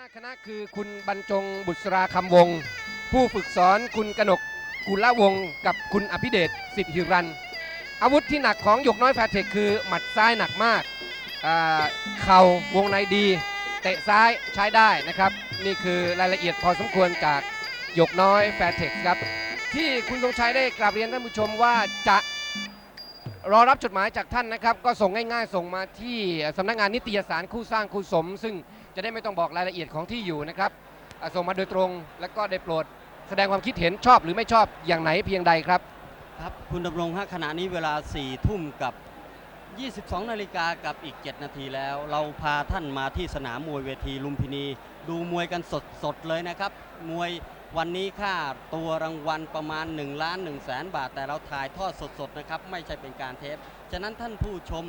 น้าคณะคือคุณบรรจงบุษราคำวง ผู้ฝึกสอนคุณกนกกุลวงศ์กับคุณอภิเดชสิทธิหิรัน อาวุธที่หนักของหยกน้อยแฟร์เทคคือหมัดซ้ายหนักมากอ่าเข่าวงในดี เตะซ้ายใช้ได้นะครับ นี่คือรายละเอียดพอสมควรจากหยกน้อยแฟร์เทคครับ ที่คุณทรงชัยได้กราบเรียนท่านผู้ชมว่าจะ รอรับจดหมายจากท่านนะครับ ก็ส่งง่ายๆ ส่งมาที่สำนักงานนิตยสารคู่สร้างคู่สม ซึ่งจะได้ไม่ต้องบอกรายละเอียดของที่อยู่นะครับส่งมาโดยตรงแล้วก็ได้โปรดแสดงความคิดเห็นชอบหรือไม่ชอบอย่างไหนเพียงใดครับ ครับคุณดำรงฮะขณะนี้เวลา4ทุ่มกับ 22 นาฬิกากับอีก 7 นาทีแล้ว เราพาท่านมาที่สนามมวยเวทีลุมพินี ดูมวยกันสดๆเลยนะครับ มวย วันนี้ค่าตัวรางวัลประมาณ1ล้าน1แสนบาท แต่เราถ่ายทอดสดๆนะครับไม่ใช่เป็นการเทป ฉะนั้นท่านผู้ชม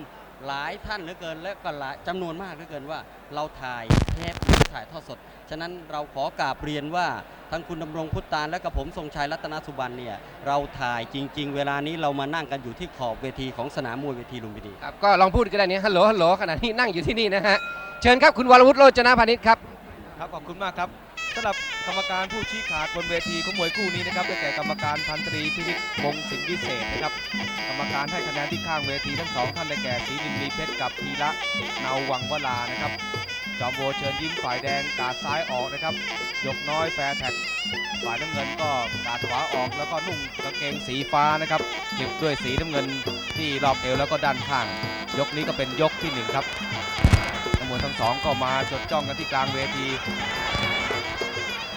หลายท่านเหลือเกิน และก็หลายจำนวนมากเหลือเกินว่าเราถ่ายเทปหรือถ่ายทอดสด ฉะนั้นเราขอกราบเรียนว่าทั้งคุณดำรงพุทธานและกับผมทรงชัยรัตนสุบันเนี่ยเราถ่ายจริง ๆ เวลานี้เรามานั่งกันอยู่ที่ขอบเวทีของสนามมวยเวทีลุมพินีครับก็ลองพูดก็ได้เนี่ยฮัลโหลฮัลโหลขณะนี้นั่งอยู่ที่นี่นะฮะเชิญครับคุณวรวุฒิโรจนะพานิชครับครับขอบคุณมากครับ สำหรับกรรมการผู้ชี้ขาดบนเวทีของมวยคู่นี้นะครับได้แก่กรรมการพันตรีพินิจวงศ์สิงห์วิเศษนะครับกรรมการให้คะแนนที่ข้างเวทีทั้งสองท่านได้แก่ศรีนินมีเพชรกับพีระเนาวังวลานะครับจอมโบเชิญยิ้มฝ่ายแดงกาดซ้ายออกนะครับยกน้อยแฟร์แท็กฝ่ายน้ำเงินก็กาดขวาออกแล้วก็นุ่งกางเกงสีฟ้านะครับเก็บด้วยสีน้ำเงินที่รอบเอวแล้วก็ด้านข้าง ยกนี้ก็เป็นยกที่หนึ่งครับนักมวยทั้งสองก็มาจดจ้องกันที่กลางเวที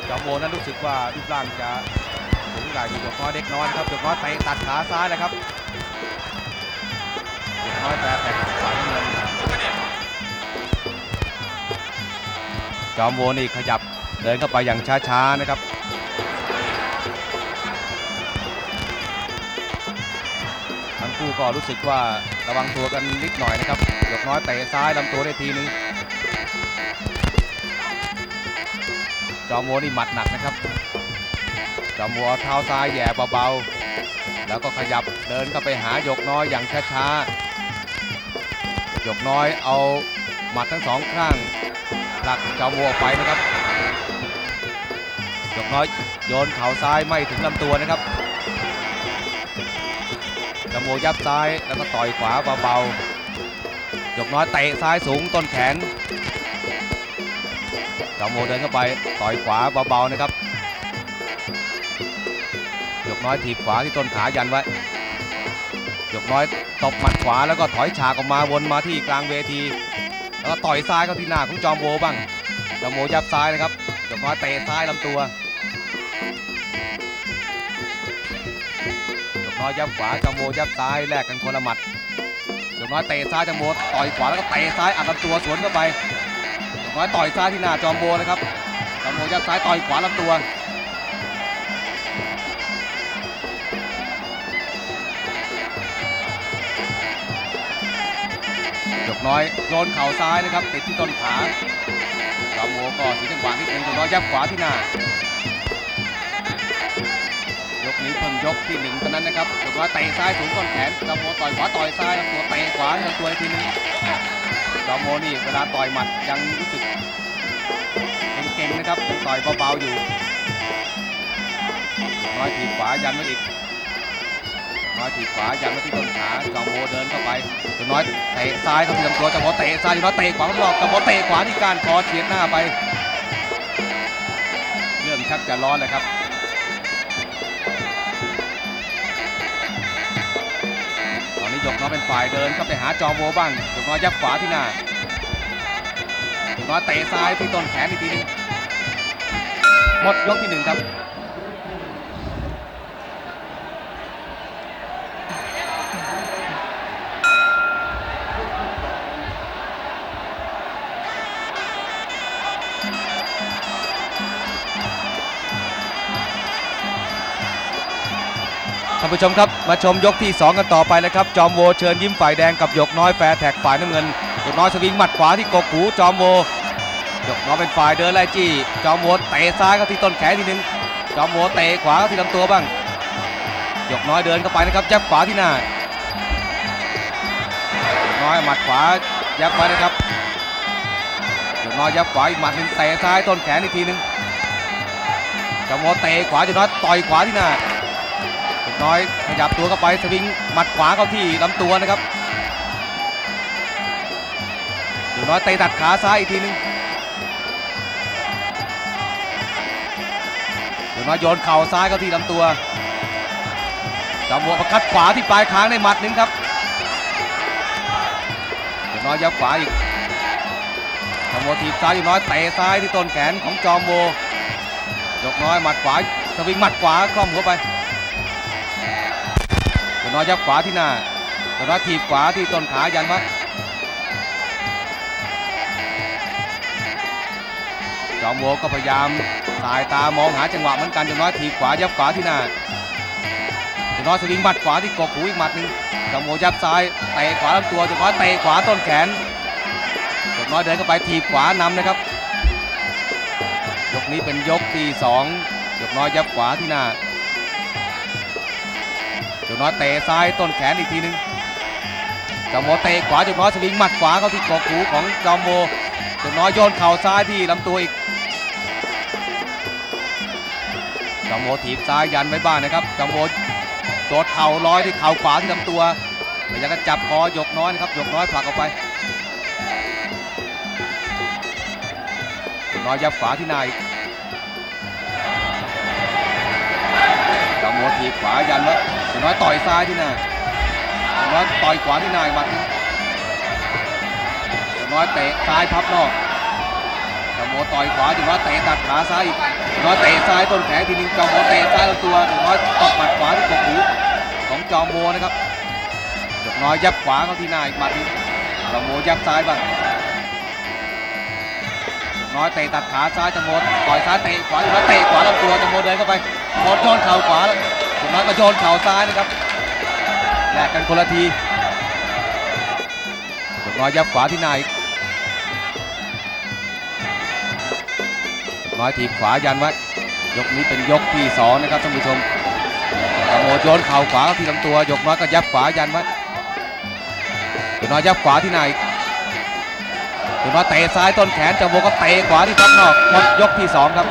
จอมโมนั้นรู้สึกว่ารูปร่างจะสูงใหญ่กว่าหยกน้อยเล็กน้อยนครับหยกน้อยเตะตัดขาซ้ายเลยครับหยกน้อยแปรแผกฝ่ายเงินจอมโมนี่ขยับเดินเข้าไปอย่างช้าๆนะครับทั้งคู่ก็รู้สึกว่าระวังตัวกันนิดหน่อยนะครับหยกน้อยเตะซ้ายลำตัวได้ทีนึง อมวัวนี่หมัดหนักนะครับ จอมวัวเท้าซ้ายแย่เบาๆ แล้วก็ขยับเดินเข้าไปหาหยกน้อยอย่างช้าๆ หยกน้อยเอาหมัดทั้งสองข้างผลักจอมวัวไปนะครับ หยกน้อยโยนเข่าซ้ายไม่ถึงลำตัวนะครับจอมวัวยับซ้ายแล้วก็ต่อยขวาเบาๆหยกน้อยเตะซ้ายสูงต้นแขน อมโมเดินเข้าไปต่อยขวาเบาๆนะครับหยกน้อยถีบขวาที่ต้นขายันไว้หยกน้อยตบหมัดขวาแล้วก็ถอยฉากออกมาวนมาที่กลางเวที แล้วก็ต่อยซ้ายเข้าที่หน้าของจอมโบบ้างจอมโบยับซ้ายนะครับหยกน้อยเตะซ้ายลำตัวหยกน้อยยับขวาจอมโบยับซ้ายแลกกันคนละหมัดหยกน้อยเตะซ้ายจอมโบต่อยขวาแล้วก็เตะซ้ายอัดลำตัวสวนเข้าไป น้อยต่อยซ้ายที่หน้าจอมโบนะครับจอมโบยัดซ้ายต่อยขวาลำตัวยกน้อยโยนเข่าซ้ายนะครับติดที่ต้นขาจอมโบก็สีจังหวะนิดนึงยกน้อยยับขวาที่หน้ายกนี้เพิ่งยกที่หนึ่งเท่านั้นนะครับยกน้อยเตะซ้ายสูงต้นแขนจอมโบต่อยขวาต่อยซ้ายลำตัวเตะขวาลำตัวอีกทีนึง จอมโมนี่เวลาต่อยหมัดยังรู้สึกเก่งๆนะครับยังต่อยเบาๆอยู่น้อยถีบขวายันไว้อีกน้อยถีบขวายันไว้ที่ต้นขาจอมโมเดินเข้าไปตัวน้อยเตะซ้ายเข้าที่ลำตัวจอมโมเตะซ้ายตัวน้อยเตะขวารอบจอมโมเตะขวาที่กานคอเฉียดหน้าไป เรื่องชักจะร้อนเลยครับ ยกน้อยเป็นฝ่ายเดินเข้าไปหาจอมโวบ้างหยกน้อยยับขวาที่หน้าหยกน้อยเตะซ้ายที่ต้นแขนอีกทีนึงหมดยกที่หนึ่งครับานผู้ชมครับมาชมยกที่ 2 กันต่อไปเลยครับจอมโวเชิญยิ้มฝ่ายแดงกับหยกน้อยแฟร์แท็กฝ่ายน้ำเงินหยกน้อยสวิงหมัดขวาที่กกหูจอมโวหยกน้อยเป็นฝ่ายเดินไล่จี้จอมโวเตะซ้ายเข้าที่ต้นแขนทีนึงจอมโวเตะขวาเข้าที่ลำตัวบ้างหยกน้อยเดินเข้าไปนะครับยับขวาที่หน้าหยกน้อยหมัดขวายับไปนะครับหยกน้อยยับขวาอีกหมัดหนึ่งเตะซ้ายต้นแขนอีกทีหนึงจ้าโมเตะขวาจุดน้อยต่อยขวาที่หน้า จุดน้อยขยับตัวเข้าไปสวิงหมัดขวาเข้าที่ลำตัวนะครับจุดน้อยเตะตัดขาซ้ายอีกทีหนึงจุดน้อยโยนเข่าซ้ายเข้าที่ลำตัวเจ้าโมประคัดขวาที่ปลายคางในหมัดหนึ่งครับจุดน้อยยับขวาอีกจอมโมถีบซ้ายอยู่น้อยเตะซ้ายที่ต้นแขนของจอมโมยกน้อยหมัดขวาสวิงหมัดขวาคล่อมหัวไป น้อยยับขวาที่หน้ายกน้อยถีบขวาที่ต้นขายันไว้จอมโมก็พยายามสายตามองหาจังหวะเหมือนกันยกน้อยถีบขวายับขวาที่หน้ายกน้อยสวิงหมัดขวาที่กกหูอีกหมัดหนึ่งจอมโมยับซ้ายเตะขวาลำตัวยกน้อยเตะขวาต้นแขนยกน้อยเดินเข้าไปถีบขวานำนะครับ ยกนี้เป็นยกที่สองยกน้อยยับขวาที่หน้า ยกน้อยเตะซ้ายต้นแขนอีกทีหนึงจอมโมเตะขวายกน้อยสวิงหมัดขวาเข้าที่กอกหูของจอมโมยกน้อยโยนเข่าซ้ายที่ลำตัวอีกจอมโมถีบซ้ายยันไว้บ้างนะครับจอมโมโดดเข่าลอยที่เข่าขวาที่ลำตัวพยายามจะจับคอหยกน้อยนะครับหยกน้อยผลักออกไปน้อยยับขวาที่นายจอมโมถีบขวายันแล้ว จุน้อยต่อยซ้ายที่หน้าจุน้อยต่อยขวาที่นายหมัดสุน้อยเตะซ้ายพับนอกจอมโมต่อยขวาจุน้อยเตะตัดขาซ้ายอีกจุน้อยเตะซ้ายต้นแขนทีนึงจอมโมเตะซ้ายลำตัวจุน้อยตบหมัดขวาที่กกหูของจอมโมนะครับจุน้อยยับขวาเข้าที่หน้าอีกหมัดนึงจอมโมยับซ้ายบ้างน้อยเตะตัดขาซ้ายจมูกต่อยซ้ายเตะขวาอยู่แล้วเตะขวาลำตัวจมูกเดินเข้าไปโมดโยนเข่าขวาแล้ว จุดน้อยก็โยนเข่าซ้ายนะครับแลกกันคนละทีจุดน้อยยับขวาที่นายน้อยถีบขวายันไว้ยกนี้เป็นยกที่สองนะครับท่านผู้ชมจมูกโยนเข่าขวาเข้าที่ลำตัวยกน้อยก็ยับขวายันไว้จุน้อยยับขวาที่นายถือว่าเตะซ้ายต้นแขนจมูกก็เตะขวาที่พับนอกหมดยกที่สองครับ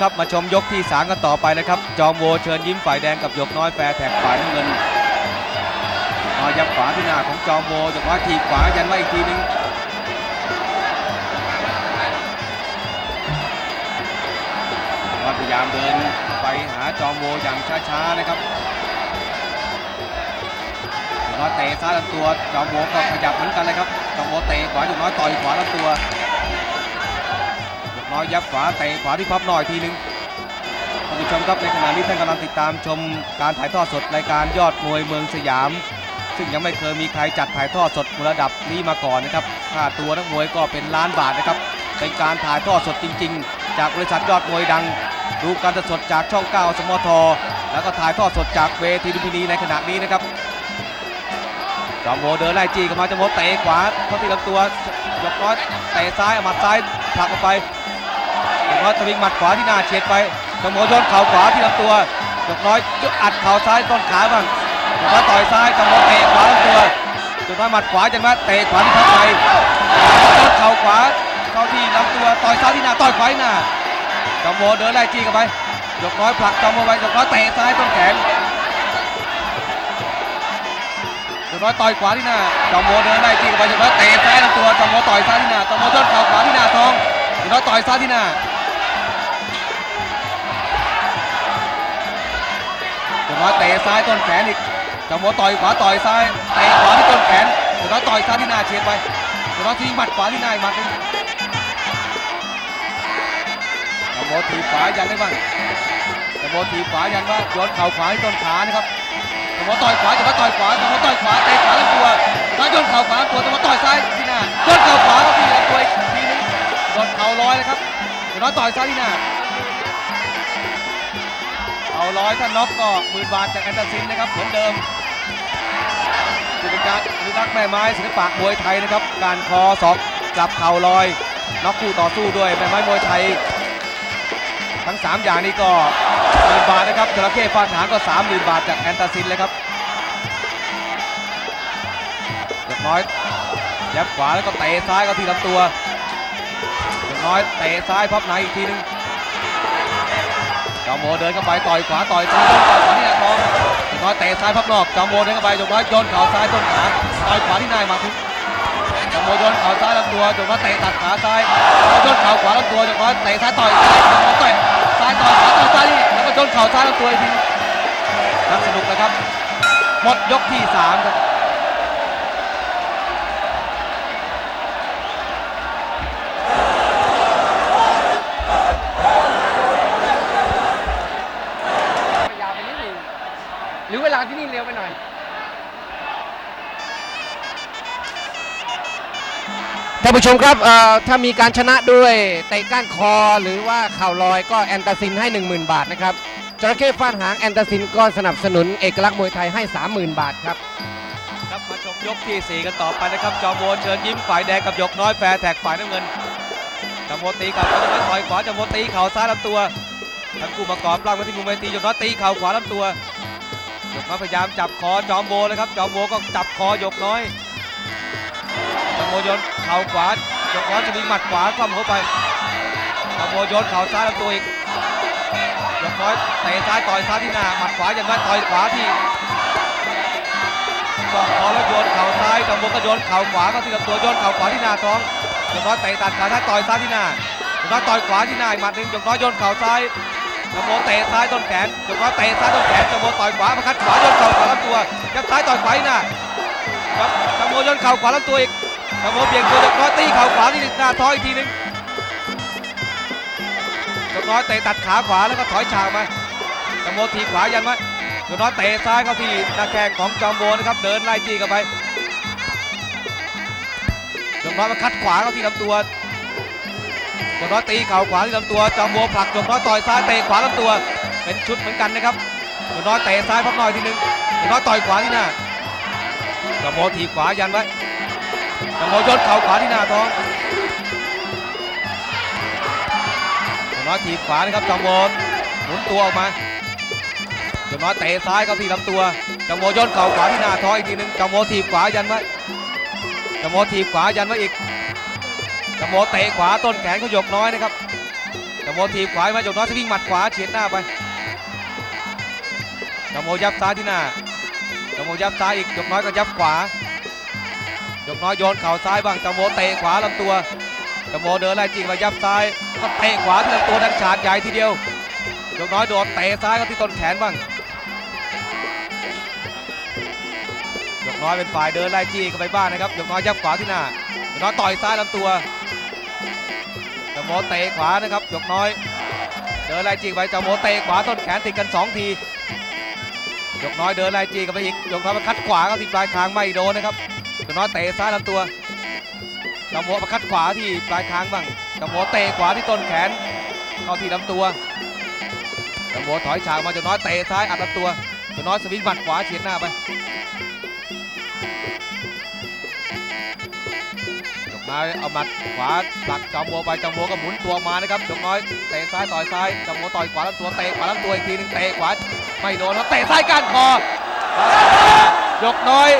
ครับมาชมยกที่สามกันต่อไปนะครับ จอมโวเชิญยิ้มฝ่ายแดงกับหยกน้อยแฟร์แท็กฝ่ายน้ำเงินนอยยับขวาที่หน้าของจอมโมจากว่าถีขวายันไว้อีกทีนึงวัดพยายามเดินไปหาจอมโมอย่างช้าๆนะครับจุดน้อเตะซ้ายลำตัวจอมโมก็ขยับเหมือนกันเลยครับจอมโมเตะขวาจุดน้อยต่อยขวาลำตัว อยยับขวาเตะขวาที่พับหน่อยทีนึงท่านผู้ชมครับในขณะนี้ท่านกำลังติดตามชมการถ่ายทอดสดรายการยอดมวยเมืองสยาม ซึ่งยังไม่เคยมีใครจัดถ่ายทอดสดระดับนี้มาก่อนนะครับค่าตัวนักมวยก็เป็นล้านบาทนะครับ เป็นการถ่ายทอดสดจริง ๆ จากบริษัทยอดมวยดัง ดูการสดจากช่อง 9 สมท แล้วก็ถ่ายทอดสดจากเวทีลุมพินีในขณะนี้นะครับจอมโหเดินไล่จี้เข้ามาจอมโหเตะขวาเข้าที่ลำตัวยกน้อยเตะซ้ายอาหมัดซ้ายผลักออกไป ยกน้อยสวิงหมัดขวาที่หน้าเฉียดไปจมโหโยนเข่าขวาที่ลำตัวยกน้อยยกอัดเข่าซ้ายต้นขาบ้างจุดน้อยต่อยซ้ายจำลองเตะขวาลำตัวจุดน้อยหมัดขวาจังหวะเตะขวาที่พับไปโดนเข่าขวาเข้าที่ลำตัวต่อยซ้ายที่หน้าต่อยขวาหน้าจมโมเดินไล่จี้เข้าไปยกน้อยผลักจมโมไปยกน้อยเตะซ้ายต้นแขนยกน้อยต่อยขวาที่หน้าจมโมเดินไล่จี้เข้าไปยกน้อยเตะ ซ้ายต้นแขนอีกจังหวะต่อยขวาต่อยซ้ายเตะขวาที่ต้นแขนเดี๋ยวน้อยต่อยซ้ายที่หน้าเฉียดไปเดี๋ยวน้อยทิ้งหมัดขวาที่หน้าหมัดหนึงจังหวะถีบขวายันได้บ้างจังหวะถีบขวายันว่าโยนเข่าขวาที่ต้นขานะครับจังหวะต่อยขวาจังหวะต่อยขวาจังหวะต่อยขวาเตะขวาลำตัวแล้วโยนเข่าขวาตัวจังหวะต่อยซ้ายที่หน้าโยนเข่าขวาเข้าที่ลำตัวอีกทีนึงโดนเข่าลอยนะครับเดี๋ยวน้อยต่อยซ้ายที่หน้า เข่าลอยถ้าน็อกก็หมื่นบาทจากแอนตาซินนะครับเหมือนเดิมผู้เป็นการอนุรักแม่ไม้ศิลปะมวยไทยนะครับ การคอศอกจับเข่าลอยน็อกคู่ต่อสู้ด้วยแม่ไม้มวยไทย ทั้ง 3 อย่างนี้ก็หมื่นบาทนะครับจระเข้ฟาดหางก็30,000บาทจากแอนตาซินเลยครับเรียบร้อยยับขวาแล้วก็เตะซ้ายก็ที่ลำตัวเรียบร้อยเตะซ้ายพับในอีกทีหนึง จ้าโมเดินเข้าไปต่อยขวาต่อยซ้ายต่อยขวาที่หน้าท้องน้อยเตะซ้ายพับนอกจ้าโมเดินเข้าไปจบร้อยโยนเข่าซ้ายต้นขาต่อยขวาที่นายมาทุกจ้าโมโยนเข่าซ้ายลำตัวจบร้อยเตะตัดขาซ้ายแล้วโยนเข่าขวาลำตัวจบร้อยเตะซ้ายต่อยซ้ายเจ้าโมเตะซ้ายต่อยขวาต่อยซ้ายนี่แล้วก็โยนเข่าซ้ายลำตัวอีกทีนักสนุกนะครับหมดยกที่สามครับานผู้ชมครับเอ่อถ้ามีการชนะด้วยเตะก้านคอหรือว่าเข่าลอยก็แอนตาซินให้ 10,000 บาทนะครับจระเข้ฟาดหางแอนตาซินก็สนับสนุนเอกลักษณ์มวยไทยให้ 30,000 บาทครับครับมาชมยกที่ 4 กันต่อไปนะครับ จอมโมเชิญยิ้มฝ่ายแดงกับยกน้อยแฟร์แท็กฝ่ายน้ำเงินจอมโมตีเข่าจอมโมต่อยขวาจอมโมตีเข่าซ้ายลำตัวทั้งคู่มากรอบร่างมาที่มุมเวทียกน้อยตีเข่าขวาลำตัวยกน้อยพยายามจับคอจอมโมเลยครับจอมโมก็จับคอยกน้อยจอมโมโยน เข่าขวาหยกน้อยจะมีหมัดขวาคว่ำเข้าไปจอมโมโยนเข่าซ้ายลำตัวอีกหยกน้อยเตะซ้ายต่อยซ้ายที่หน้าหมัดขวาอย่างน้อยต่อยขวาที่กอดคอแล้วโยนเข่าซ้ายจอมโมก็โยนเข่าขวาเข้าที่ลำตัวโยนเข่าขวาที่หน้าท้องจงน้อยเตะตัดขาซ้ายต่อยซ้ายที่หน้าจงน้อยต่อยขวาที่หน้าหมัดหนึ่งจงน้อยโยนเข่าซ้ายจงโมเตะซ้ายต้นแขนจงน้อยเตะซ้ายต้นแขนจงโมต่อยขวามาคัดขวาโยนเข่าขวาลำตัวยัดซ้ายต่อยขวาที่หน้าครับจงโมโยนเข่าขวาลำตัวอีก จงโมเบี่ยงตัวจงน้อยตีเข่าขวาที่หน้าท้องอีกทีหนึงจงน้อยเตะตัดขาขวาแล้วก็ถอยฉากมาจงโมทีขวายันไว้จนน้อยเตะซ้ายเข้าที่หน้าแข้งของจอมโบนะครับเดินไล่จี้กันไปจนน้อยมาคัดขวาเข้าที่ลำตัวจนน้อยตีเข่าขวาที่ลำตัวจอมโบผลักจนน้อยต่อยซ้ายเตะขวาลำตัว เป็นชุดเหมือนกันนะครับจนน้อยเตะซ้ายพับหน่อยทีหนึงจนน้อยต่อยขวาที่หน้าจอมโบถีขวายันไว้ จอมโบยนเข่าขวาที่หน้าท้องจนน้อยถีบขวานะครับจอมโบหมุนตัวออกมาจำโมเตะซ้ายเข้าที่ลำตัวจำโมย่นเข่าขวาที่หน้าท้องอีกทีหนึงจำโมถีบขวายันไว้จำโมถีบขวายันไว้อีกจำโมเตะขวาต้นแขนเขาหยกน้อยนะครับจำโมถีบขวามาหยกน้อยจะวิ่งหมัดขวาเฉียดหน้าไปจำโมยับซ้ายที่หน้าจำโมยับซ้ายอีกหยกน้อยก็ยับขวา ยกน้อยโยนเข่าซ้ายบ้างจำโมเตะขวาลำตัวจำโมเดินไล่จิงมายับซ้ายก็เตะขวาที่ลำตัวดังฉาดใหญ่ทีเดียวยกน้อยโดนเตะซ้ายเขาที่ต้นแขนบ้างยกน้อยเป็นฝ่ายเดินไล่จี้เข้าไปบ้างนะครับยกน้อยยับขวาที่หน้ายกน้อยต่อยซ้ายลำตัวจาโมเตะขวานะครับยกน้อยเดินไล่จี้ไปจาโมเตะขวาต้นแขนติดกันสองทียกน้อยเดินไล่จี้กันไปอีกยกน้อยมาคัดขวาเข้าที่ปลายคางไม่โดนนะครับ ยกน้อยเตะซ้ายลำตัวจาโมมาคัดขวาที่ปลายคางบ้างจาโมเตะขวาที่ต้นแขน เข้าที่ลำตัวจำโบถอยฉากมาจนน้อยเตะซ้ายอัดลำตัวจนน้อยสวิงหมัดขวาเฉียดหน้าไปจกน้อยเอาหมัดขวาผลักจอมโบไปจอมโบก็หมุนตัวมานะครับจกน้อยเตะซ้ายต่อยซ้ายจอมโบต่อยขวาลำตัวเตะขวาลำตัวอีกทีหนึงเตะขวาไม่โดนแล้วเตะซ้ายก้านคอ ยกน้อย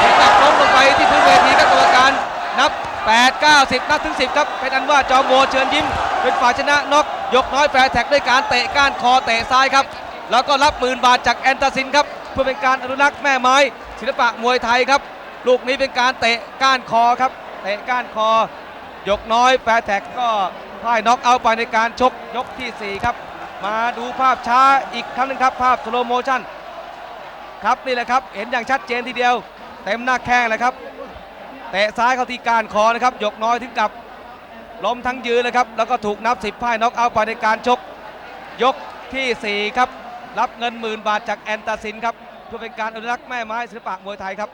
ถูกจับล้มลงไปที่พื้นเวทีครับกรรมการนับ 8 9 10 นับถึง 10 ครับ เป็นอันว่าจอมโบเชิญยิ้ม เป็นฝ่ายชนะน็อกยกน้อยแฟร์แท็กด้วยการเตะก้านคอเตะซ้ายครับ แล้วก็รับหมื่นบาทจากแอนตาซินครับ เพื่อเป็นการอนุรักษ์แม่ไม้ ศิลปะมวยไทยครับ ลูกนี้เป็นการเตะก้านคอครับ เตะก้านคอ ยกน้อยแฟร์แท็กก็พ่ายน็อกเอาไปในการชกยกทีสี่4 ครับ มาดูภาพช้าอีกครั้งหนึงครับภาพสโลโมชั่น ครับนี่แหละครับเห็นอย่างชัดเจนทีเดียว เต็มหน้าแข้งเลยครับเตะซ้ายเข้าที่การคอนะครับยกน้อยถึงกับล้มทั้งยืนเลยครับแล้วก็ถูกนับ 10พ่ายน็อกเอาไปในการชกยกทีสี่4 ครับ รับเงินหมื่นบาทจากแอนตาซินครับเพื่อเป็นการอนุรักษ์แม่ไม้ศิลปะมวยไทยครับ